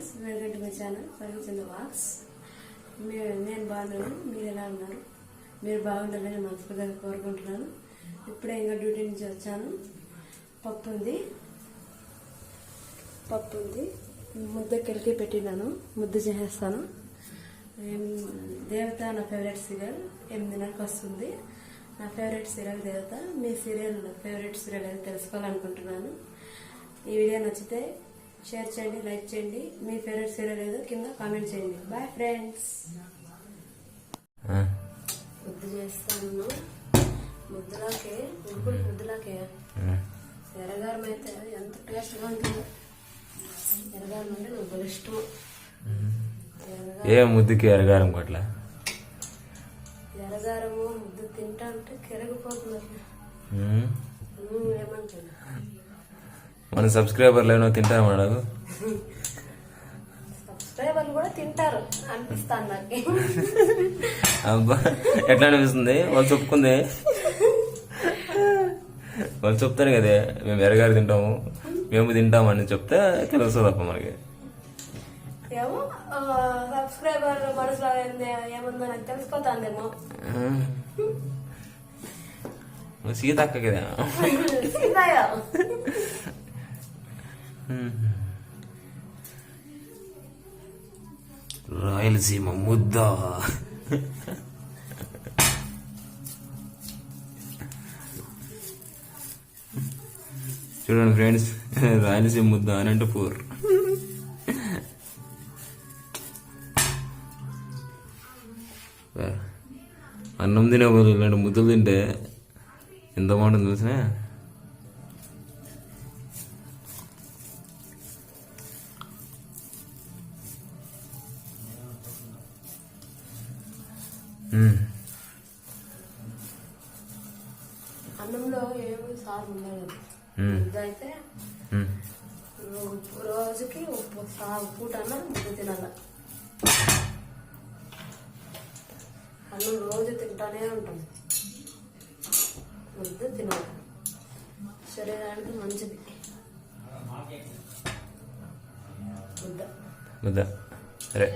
Friends welcome to my channel పరిచంద box మీరు నేను బాగున్నాను మీరు ఎలా ఉన్నారు? మీరు బాగుండాలని మనస్ఫూర్తిగా కోరుకుంటున్నాను. ఇప్పుడే ఇంకా డ్యూటీ నుంచి వచ్చాను. పప్పు ఉంది. పప్పు ఉంది. ముద్ద కలిపి పెట్టినాను. ముద్ద చేసేస్తాను. దేవత నా ఫేవరెట్ సీరియల్. ఎనిమిదిన్నరకు వస్తుంది. నా ఫేవరెట్ సీరియల్ దేవత. మీ సీరియల్ ఫేవరెట్ సీరియల్ ఏదో తెలుసుకోవాలనుకుంటున్నాను. ఈ వీడియో నచ్చితే షేర్ చేయండి లైక్ చేయండి. మీ ఫేవరెట్ సీరియల్ ఏదో కింద కామెంట్ చేయండి. బాయ్ ఫ్రెండ్స్ ముద్ద చేస్తాను. ముద్దలాకే ఇప్పుడు ముద్దలాకే. ఎర్రగారం అయితే ఎంత టేస్ట్గా ఉంటుందో. ఎర్రగారం అంటే నాకు ఇష్టం. ఏ ముద్దుకి ఎరగారం కొట్ల? ఎర్రగారము ముద్ద తింటా అంటే కెరగిపోతుంది అట్లా. మన సబ్స్క్రైబర్లు ఏమో తింటామన్నాడు సబ్స్క్రైబర్లు కూడా తింటారు అనిపిస్తాను నాకు. అబ్బా ఎట్లా అనిపిస్తుంది? వాళ్ళు చెప్పుకుంది. వాళ్ళు చెప్తారు కదే మేము ఎరగారు తింటాము మేము తింటామని చెప్తే తెలుస్తుంది అప్ప మనకి. ఏమో సబ్స్క్రైబర్ మనసులో ఏంది- ఏముందో నాకు తెలిసిపోతాందేమో. ఉమ్. నువ్వు సీత అక్క కదా. రాయలసీమ ముద్ద. చూడండి ఫ్రెండ్స్ రాయలసీమ ముద్ద అనంతపూర్ అన్నం తినే ఇలాంటి ముద్దలు తింటే ఎంత బాగుంటుంది తెలిసిన అన్నంలో ఏమి సార్ ఉండదు అయితే రోజుకి ఉప్పు సాగు పూట అన్న ముద్ద తినాల. అన్నం రోజు తింటానే ఉంటాం ముద్ద తినాలి. శరీరానికి మంచిది. ముద్ద ముద్ద. సరే.